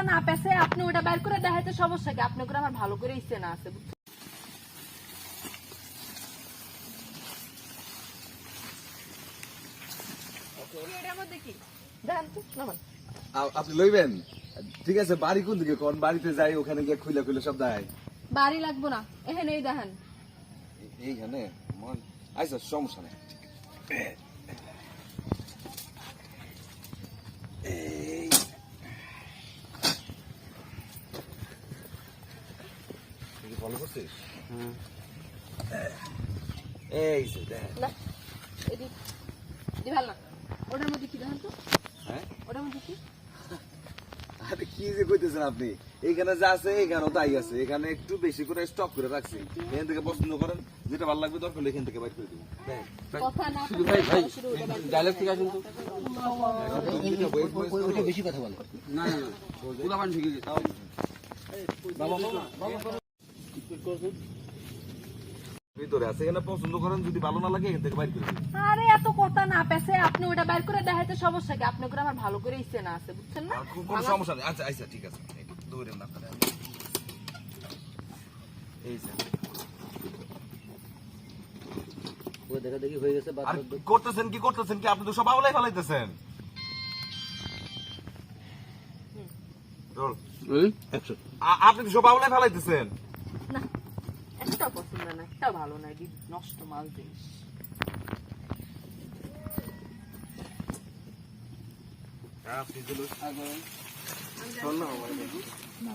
কথা না পেছে আপনি ওটা বের করে দেখাইতে সমস্যা কি? আপনি করে আমার ভালো করে ইচ্ছে না আছে আপনি লইবেন? ঠিক আছে বাড়ি কোন দিকে? কোন বাড়িতে যাই ওখানে গিয়ে খুলে খুলে সব বাড়ি লাগবো না এখানে এই দেখেন এইখানে? মন আচ্ছা সমস্যা নেই। Follow করছিস? এই যে দেখ। না এদি এদি ভালো না। ওটার মধ্যে কি দেখেন তো? হ্যাঁ? ওটার মধ্যে কি? আরে কি যে কইতেছেন আপনি? এইখানে যা আছে এখানেও তাই আছে। এখানে একটু বেশি করে স্টক করে রাখছি। এখান থেকে পছন্দ করেন যেটা ভালো লাগবে দরকার এখান থেকে বাইর করে দেবো শুধু ভাই ভাই শুধু ওটা বের করে ডায়লগ থেকে আসুন তো। ওইটা বেশি কথা বলে। না না না। পুরা পান ঠিক আছে বাবা বাবা। ভিতরে আছে এখানে পছন্দ করেন যদি ভালো না লাগে এখান থেকে বাইর করে আরে এত কথা না পেছে আপনি ওটা বের করে দেখাইতে সমস্যা কি? আপনি করে আমার ভালো করে ইচ্ছে না আছে বুঝছেন না? কোনো সমস্যা নেই। আচ্ছা আচ্ছা ঠিক আছে। দৌড়েন না আপনারা। এই যে। দেখা দেখি হয়ে গেছে করতেছেন কি করতেছেন কি? আপনি তো সব আওলাই ফেলাইতেছেন। আপনি তো সব আওলাই ফেলাইতেছেন। একটা পছন্দ না একটা ভালো না এটি নষ্ট মাল জিনিস। আপনি তো না না